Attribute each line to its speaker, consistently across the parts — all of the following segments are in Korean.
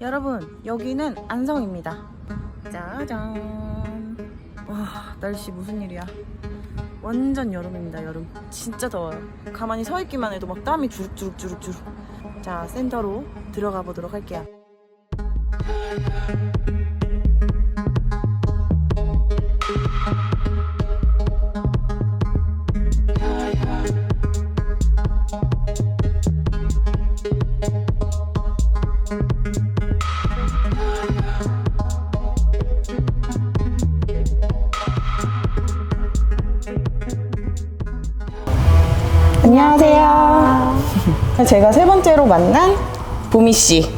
Speaker 1: 여러분 여기는 안성입니다. 짜잔. 와 날씨 무슨 일이야? 완전 여름입니다 여름. 진짜 더워요. 가만히 서 있기만 해도 막 땀이 주룩주룩주룩주룩. 자 센터로 들어가 보도록 할게요 제가 세 번째로 만난 보미 씨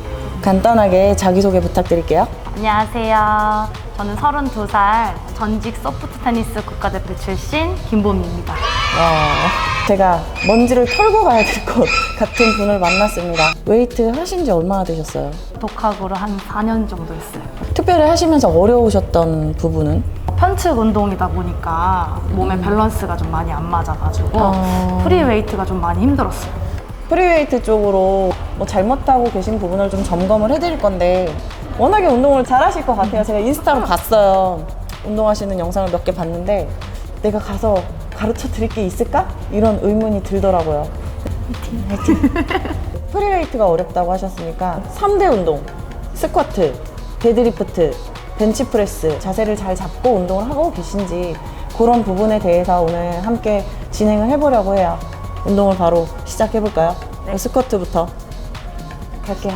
Speaker 1: 간단하게 자기소개 부탁드릴게요
Speaker 2: 안녕하세요. 저는 32살 전직 소프트 테니스 국가대표 출신 김보미입니다.
Speaker 1: 어, 제가 먼지를 털고 가야 될 것 같은 분을 만났습니다. 웨이트 하신 지 얼마나 되셨어요?
Speaker 2: 독학으로 한 4년 정도 했어요.
Speaker 1: 특별히 하시면서 어려우셨던 부분은?
Speaker 2: 편측 운동이다 보니까 몸의 밸런스가 좀 많이 안 맞아가지고
Speaker 1: 어.
Speaker 2: 프리웨이트가 좀 많이 힘들었어요.
Speaker 1: 프리웨이트 쪽으로 뭐 잘못하고 계신 부분을 좀 점검을 해드릴 건데 워낙에 운동을 잘하실 것 같아요. 제가 인스타로 봤어요. 운동하시는 영상을 몇 개 봤는데 내가 가서 가르쳐 드릴 게 있을까? 이런 의문이 들더라고요. 화이팅! 프리웨이트가 어렵다고 하셨으니까 3대 운동, 스쿼트, 데드리프트, 벤치프레스 자세를 잘 잡고 운동을 하고 계신지 그런 부분에 대해서 오늘 함께 진행을 해보려고 해요. 운동을 바로 시작해볼까요? 스쿼트부터 갈게요.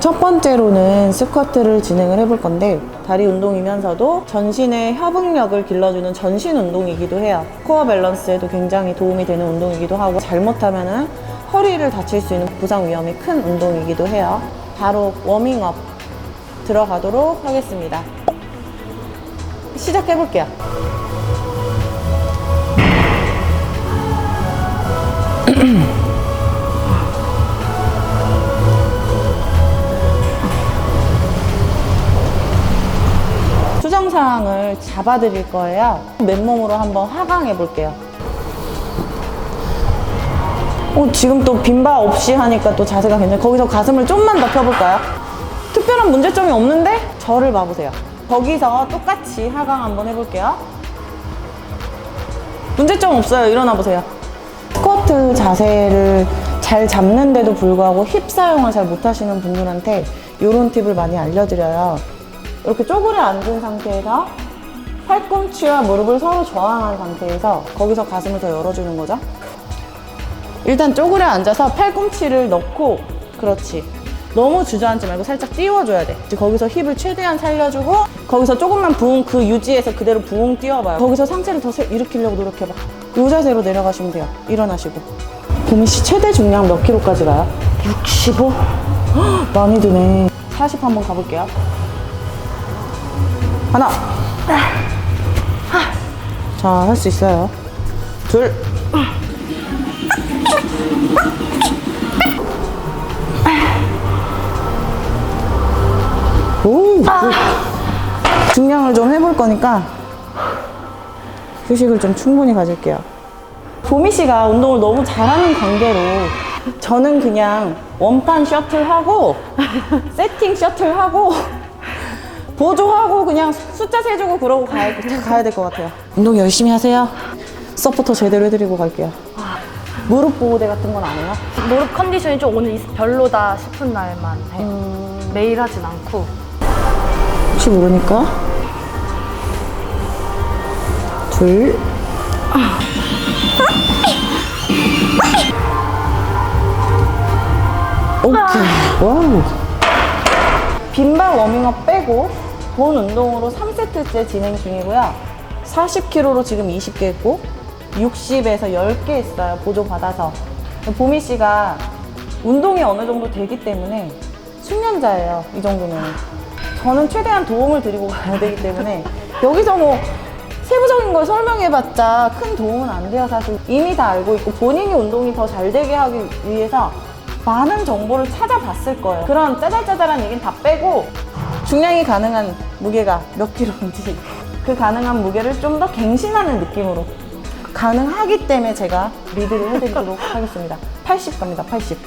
Speaker 1: 첫 번째로는 스쿼트를 진행을 해볼 건데 다리 운동이면서도 전신의 협응력을 길러주는 전신 운동이기도 해요. 코어 밸런스에도 굉장히 도움이 되는 운동이기도 하고 잘못하면은 허리를 다칠 수 있는 부상 위험이 큰 운동이기도 해요. 바로 워밍업 들어가도록 하겠습니다. 시작해볼게요. 수정사항을 잡아드릴 거예요. 맨몸으로 한번 하강해 볼게요. 어, 지금 또 빈바 없이 하니까 또 자세가 괜찮아요. 거기서 가슴을 좀만 더 펴볼까요? 특별한 문제점이 없는데 저를 봐보세요. 거기서 똑같이 하강 한번 해볼게요. 문제점 없어요. 일어나 보세요. 스쿼트 자세를 잘 잡는데도 불구하고 힙 사용을 잘 못하시는 분들한테 이런 팁을 많이 알려드려요. 이렇게 쪼그려 앉은 상태에서 팔꿈치와 무릎을 서로 저항한 상태에서 거기서 가슴을 더 열어주는 거죠. 일단 쪼그려 앉아서 팔꿈치를 넣고 그렇지. 너무 주저앉지 말고 살짝 띄워줘야 돼. 이제 거기서 힙을 최대한 살려주고 거기서 조금만 부응 그 유지해서 그대로 부응 띄워봐요. 거기서 상체를 더 세- 일으키려고 노력해봐. 이 자세로 내려가시면 돼요. 일어나시고. 보미 씨 최대 중량 몇 킬로까지 가요? 65? 헉, 많이 드네. 40 한번 가볼게요. 하나. 자, 할 수 있어요. 둘. 오. 굿. 중량을 좀 해볼 거니까 휴식을 좀 충분히 가질게요. 보미 씨가 운동을 너무 잘하는 관계로 저는 그냥 원판 셔틀 하고 세팅 셔틀 하고 보조하고 그냥 숫자 세주고 그러고 가야, 가야 될 것 같아요. 운동 열심히 하세요. 서포터 제대로 해드리고 갈게요. 무릎 보호대 같은 건 안 해요?
Speaker 2: 무릎 컨디션이 좀 오늘 있- 별로다 싶은 날만 해요. 매일 하진 않고
Speaker 1: 혹시 모르니까. 둘. 오케이. 와우. 빈발 워밍업 빼고 본 운동으로 3세트째 진행 중이고요. 40kg로 지금 20개 했고 60에서 10개 했어요. 보조 받아서. 보미 씨가 운동이 어느 정도 되기 때문에 숙련자예요. 이 정도면. 저는 최대한 도움을 드리고 가야 되기 때문에 여기서 뭐 세부적인 걸 설명해봤자 큰 도움은 안 돼요 사실 이미 다 알고 있고 본인이 운동이 더 잘 되게 하기 위해서 많은 정보를 찾아봤을 거예요 그런 짜잘짜잘한 얘기는 다 빼고 중량이 가능한 무게가 몇 킬로인지 그 가능한 무게를 좀 더 갱신하는 느낌으로 가능하기 때문에 제가 리드를 해드리도록 하겠습니다 80 갑니다 80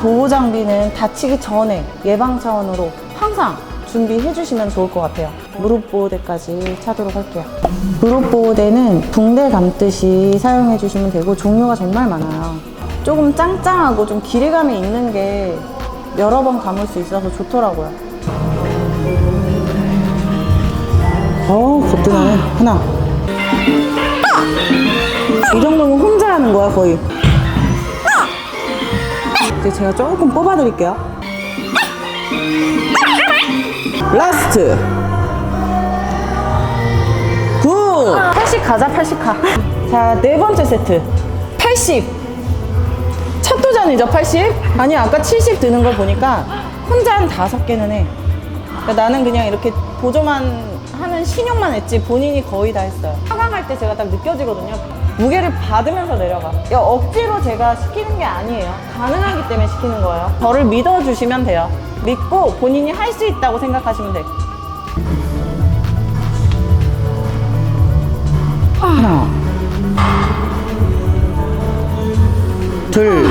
Speaker 1: 보호 장비는 다치기 전에 예방 차원으로 항상 준비해 주시면 좋을 것 같아요. 무릎 보호대까지 차도록 할게요. 무릎 보호대는 붕대 감듯이 사용해 주시면 되고 종류가 정말 많아요. 조금 짱짱하고 좀 길이감이 있는 게 여러 번 감을 수 있어서 좋더라고요. 어우, 겁드네. 하나. 이 정도면 혼자 하는 거야, 거의. 이제 제가 조금 뽑아드릴게요. 라스트. 굿.
Speaker 2: 80 가자 80 가.
Speaker 1: 자, 네 번째 세트. 80. 첫 도전이죠, 80? 아니, 아까 70 드는 걸 보니까 혼자 한 다섯 개는 해. 그러니까 나는 그냥 이렇게 보조만 하는 신용만 했지 본인이 거의 다 했어요. 하강할 때 제가 딱 느껴지거든요. 무게를 받으면서 내려가. 억지로 제가 시키는 게 아니에요. 가능하기 때문에 시키는 거예요. 저를 믿어주시면 돼요. 믿고 본인이 할 수 있다고 생각하시면 돼. 하나. 둘.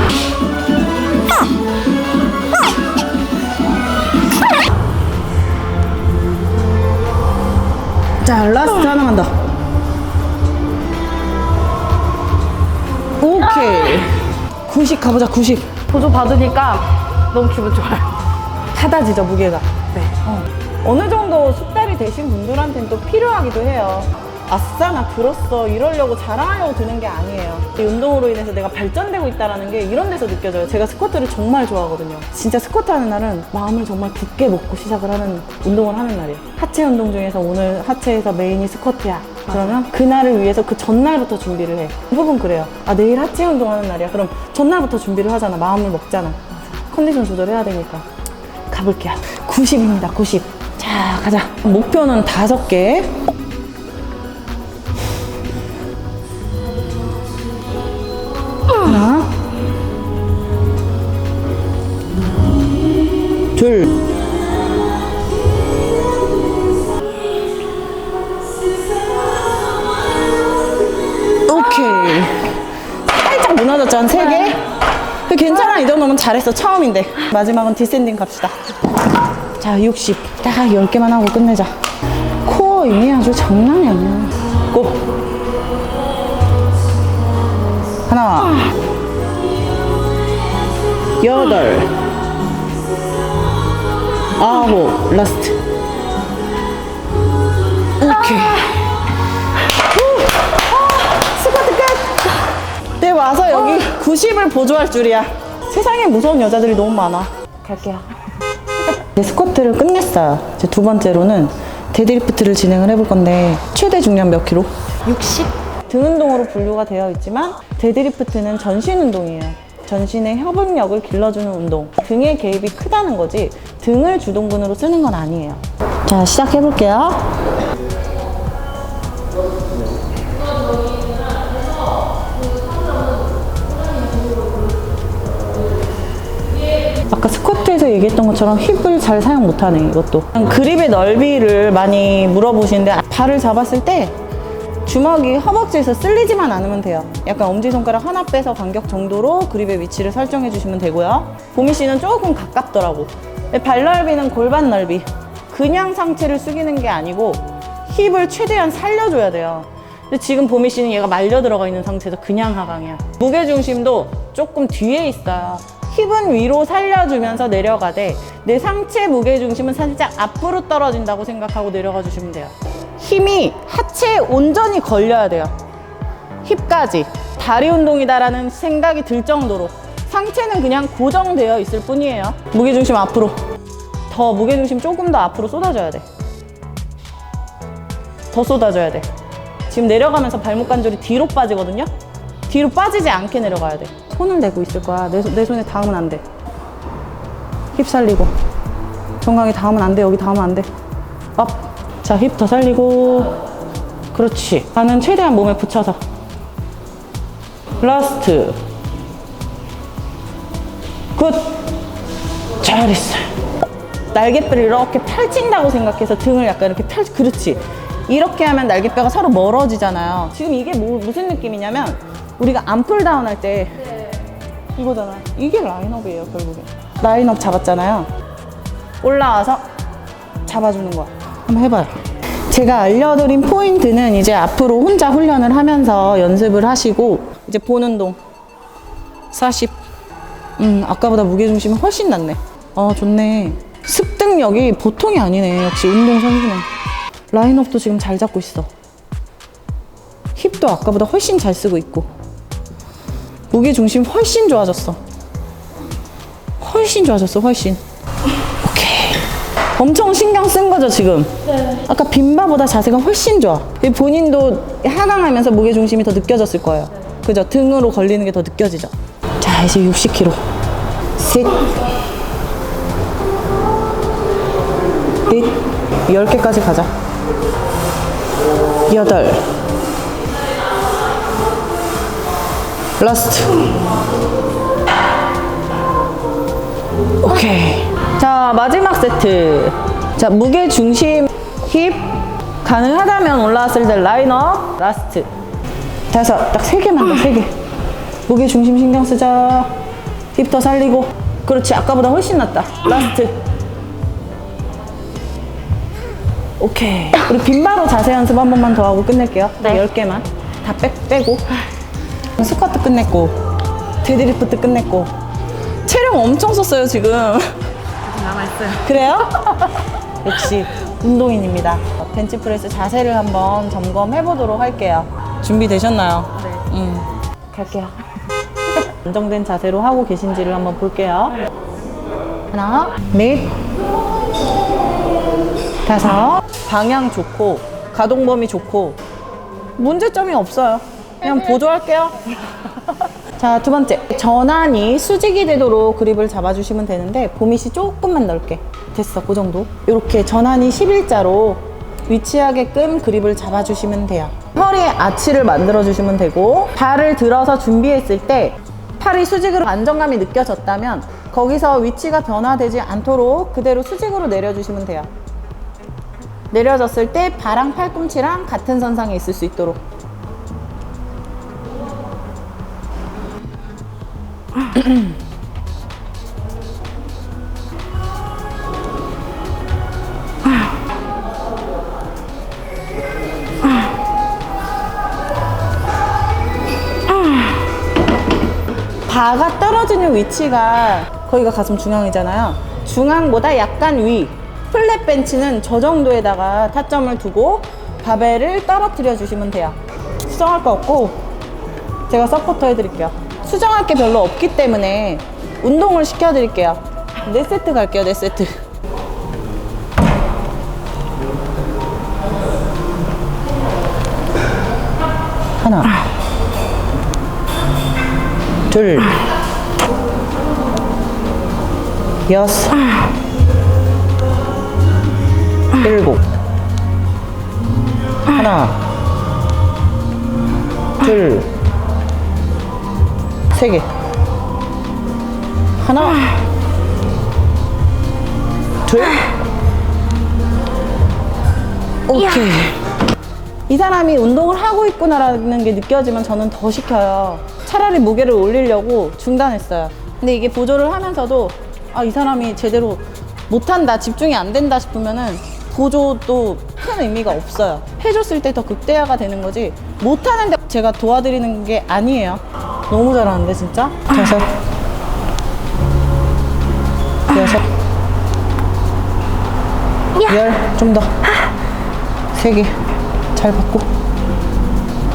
Speaker 1: 자, 라스트 하나만 더. 오케이. 90 가보자, 90.
Speaker 2: 보조 받으니까 너무 기분 좋아요.
Speaker 1: 하다지죠, 무게가.
Speaker 2: 네.
Speaker 1: 어. 어느 정도 숙달이 되신 분들한테는 또 필요하기도 해요. 아싸, 나 들었어. 이러려고 자랑하려고 드는 게 아니에요. 이 운동으로 인해서 내가 발전되고 있다는 게 이런 데서 느껴져요. 제가 스쿼트를 정말 좋아하거든요. 진짜 스쿼트 하는 날은 마음을 정말 굳게 먹고 시작을 하는 운동을 하는 날이에요. 하체 운동 중에서 오늘 하체에서 메인이 스쿼트야. 그러면 그날을 위해서 그 전날부터 준비를 해. 대부분 그래요. 아, 내일 하체 운동하는 날이야. 그럼 전날부터 준비를 하잖아. 마음을 먹잖아. 컨디션 조절해야 되니까. 가볼게요. 90입니다. 90. 자, 가자. 목표는 다섯 개. 둘. 오케이. 살짝 무너졌죠? 한 세 개? 그 괜찮아. 이 정도면 잘했어. 처음인데. 마지막은 디센딩 갑시다. 자, 60. 딱 10개만 하고 끝내자. 코어 이미 아주 장난이 아니야. 고! 하나. 여덟. 아홉. 라스트. 오케이. 후. 스쿼트 끝! 네, 와서 여기 90을 보조할 줄이야. 세상에 무서운 여자들이 너무 많아. 갈게요. 네, 스쿼트를 끝냈어요. 이제 두 번째로는 데드리프트를 진행을 해볼 건데 최대 중량 몇 킬로?
Speaker 2: 60?
Speaker 1: 등 운동으로 분류가 되어 있지만 데드리프트는 전신 운동이에요. 전신의 협응력을 길러주는 운동. 등의 개입이 크다는 거지 등을 주동근으로 쓰는 건 아니에요. 자, 시작해 볼게요. 아까 스쿼트에서 얘기했던 것처럼 힙을 잘 사용 못하네 이것도 그립의 넓이를 많이 물어보시는데 발을 잡았을 때 주먹이 허벅지에서 쓸리지만 않으면 돼요 약간 엄지손가락 하나 빼서 간격 정도로 그립의 위치를 설정해 주시면 되고요 보미 씨는 조금 가깝더라고 발 넓이는 골반 넓이 그냥 상체를 숙이는 게 아니고 힙을 최대한 살려줘야 돼요 근데 지금 보미 씨는 얘가 말려 들어가 있는 상태에서 그냥 하강이야. 무게 중심도 조금 뒤에 있어요. 힙은 위로 살려주면서 내려가되 내 상체 무게 중심은 살짝 앞으로 떨어진다고 생각하고 내려가 주시면 돼요. 힘이 하체에 온전히 걸려야 돼요. 힙까지 다리 운동이다라는 생각이 들 정도로 상체는 그냥 고정되어 있을 뿐이에요. 무게 중심 앞으로 더 무게 중심 조금 더 앞으로 쏟아져야 돼. 더 쏟아져야 돼. 지금 내려가면서 발목 관절이 뒤로 빠지거든요. 뒤로 빠지지 않게 내려가야 돼. 손을 내고 있을 거야. 내, 손- 내 손에 닿으면 안 돼. 힙 살리고. 정강이 닿으면 안 돼. 여기 닿으면 안 돼. 업. 자, 힙더 살리고. 그렇지. 나는 최대한 몸에 붙여서. 라스트. 굿. 잘했어요. 날개뼈를 이렇게 펼친다고 생각해서 등을 약간 이렇게 펼, 그렇지. 이렇게 하면 날개뼈가 서로 멀어지잖아요. 지금 이게 뭐, 무슨 느낌이냐면, 우리가 암풀다운 할 때, 이거잖아. 이게 라인업이에요, 결국에. 라인업 잡았잖아요. 올라와서 잡아주는 거야. 한번 해봐요. 제가 알려드린 포인트는 이제 앞으로 혼자 훈련을 하면서 연습을 하시고 이제 보는 동 40. 음, 아까보다 무게중심이 훨씬 낫네. 어, 좋네. 습득력이 보통이 아니네. 역시 운동선수는. 라인업도 지금 잘 잡고 있어. 힙도 아까보다 훨씬 잘 쓰고 있고. 무게중심 훨씬 좋아졌어. 훨씬 좋아졌어, 훨씬. 엄청 신경 쓴 거죠, 지금?
Speaker 2: 네.
Speaker 1: 아까 빈바보다 자세가 훨씬 좋아. 본인도 하강하면서 무게 중심이 더 느껴졌을 거예요. 그죠? 등으로 걸리는 게 더 느껴지죠? 자, 이제 60kg. 셋. 넷. 10개까지 가자. 여덟. 라스트. 오케이. 자, 마지막 세트. 자, 무게 중심, 힙. 가능하다면 올라왔을 때 라이너, 라스트. 다섯. 딱 세 개만 더, 세 개. 무게 중심 신경 쓰자. 힙 더 살리고. 그렇지. 아까보다 훨씬 낫다. 라스트. 오케이. 우리 빈바로 자세 연습 한 번만 더 하고 끝낼게요.
Speaker 2: 네.
Speaker 1: 열 10개만. 다 빼, 빼고. 스쿼트 끝냈고. 데드리프트 끝냈고. 체력 엄청 썼어요, 지금.
Speaker 2: 남아있어요.
Speaker 1: 그래요? 역시 운동인입니다. 벤치프레스 자세를 한번 점검해 보도록 할게요. 준비되셨나요?
Speaker 2: 네.
Speaker 1: 음, 갈게요. 안정된 자세로 하고 계신지를 한번 볼게요. 하나, 넷, 다섯. 방향 좋고, 가동 범위 좋고, 문제점이 없어요. 그냥 보조할게요. 자, 두 번째. 전환이 수직이 되도록 그립을 잡아주시면 되는데, 보밋이 조금만 넓게. 됐어, 그 정도. 이렇게 전환이 11자로 위치하게끔 그립을 잡아주시면 돼요. 허리에 아치를 만들어주시면 되고, 발을 들어서 준비했을 때, 팔이 수직으로 안정감이 느껴졌다면, 거기서 위치가 변화되지 않도록 그대로 수직으로 내려주시면 돼요. 내려졌을 때 발랑 팔꿈치랑 같은 선상에 있을 수 있도록. 바가 떨어지는 위치가 거기가 가슴 중앙이잖아요. 중앙보다 약간 위. 플랫 벤치는 저 정도에다가 타점을 두고 바벨을 떨어뜨려 주시면 돼요. 수정할 거 없고 제가 서포터 해드릴게요. 수정할 게 별로 없기 때문에 운동을 시켜드릴게요. 네 세트 갈게요, 네 세트. 하나. 둘, 여섯, 일곱, 하나, 둘, 세 개, 하나, 둘, 오케이. 이 사람이 운동을 하고 있구나라는 게 느껴지면 저는 더 시켜요. 차라리 무게를 올리려고 중단했어요. 근데 이게 보조를 하면서도 아, 이 사람이 제대로 못한다, 집중이 안 된다 싶으면은 보조도 큰 의미가 없어요. 해줬을 때 더 극대화가 되는 거지 못하는데 제가 도와드리는 게 아니에요. 너무 잘하는데 진짜? 다섯 여섯 열좀 더. 세 개. 잘 받고.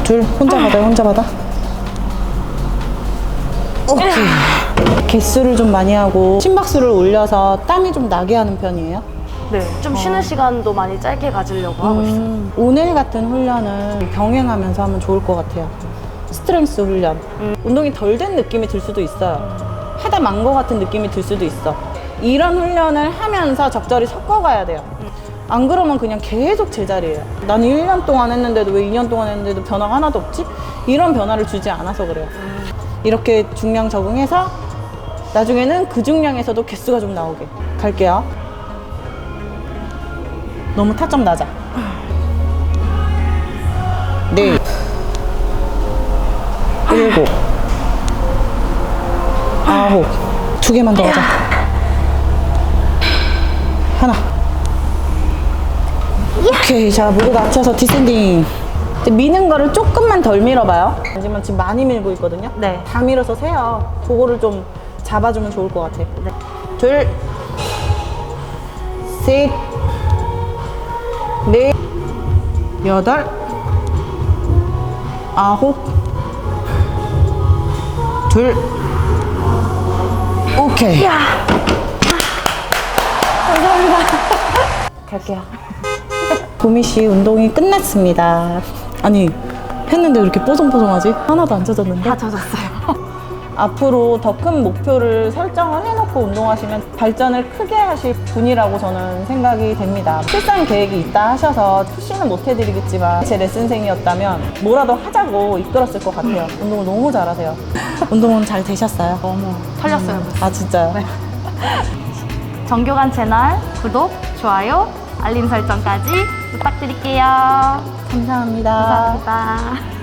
Speaker 1: 둘 혼자 받아요 혼자 받아. 오케이. 개수를 좀 많이 하고 심박수를 올려서 땀이 좀 나게 하는 편이에요?
Speaker 2: 네. 좀 쉬는 시간도 많이 짧게 가지려고 하고 있어요.
Speaker 1: 음, 오늘 같은 훈련은 병행하면서 하면 좋을 것 같아요 스트렝스 훈련. 운동이 덜 된 느낌이 들 수도 있어요 하다 만것 같은 느낌이 들 수도 있어. 이런 훈련을 하면서 적절히 섞어가야 돼요. 안 그러면 그냥 계속 제자리예요. 나는 1년 동안 했는데도 왜 2년 동안 했는데도 변화가 하나도 없지? 이런 변화를 주지 않아서 그래요. 이렇게 중량 적응해서 나중에는 그 중량에서도 개수가 좀 나오게. 갈게요. 너무 타점 낮아. 네 일곱 아홉. 두 개만 더 하자. 하나. 오케이. 자, 무릎 낮춰서 디센딩. 이제 미는 거를 조금만 덜 밀어봐요. 하지만 지금 많이 밀고 있거든요.
Speaker 2: 네.
Speaker 1: 다 밀어서 세요. 그거를 좀 잡아주면 좋을 것 같아.
Speaker 2: 네.
Speaker 1: 둘, 셋, 넷, 여덟, 아홉, 둘, 오케이. 감사합니다. 갈게요. 도미 씨 운동이 끝났습니다. 아니, 했는데 왜 이렇게 뽀송뽀송하지? 하나도 안 젖었는데?
Speaker 2: 다 젖었어요.
Speaker 1: 앞으로 더 큰 목표를 설정을 해 놓고 운동하시면 발전을 크게 하실 분이라고 저는 생각이 됩니다. 출산 계획이 있다 하셔서 푸시는 못 해드리겠지만 제 레슨생이었다면 뭐라도 하자고 이끌었을 것 같아요. 운동을 너무 잘하세요. 운동은 잘 되셨어요?
Speaker 2: 너무 털렸어요.
Speaker 1: 아 진짜요?
Speaker 2: 정교관 채널 구독, 좋아요, 알림 설정까지 부탁드릴게요.
Speaker 1: 감사합니다.
Speaker 2: 감사합니다.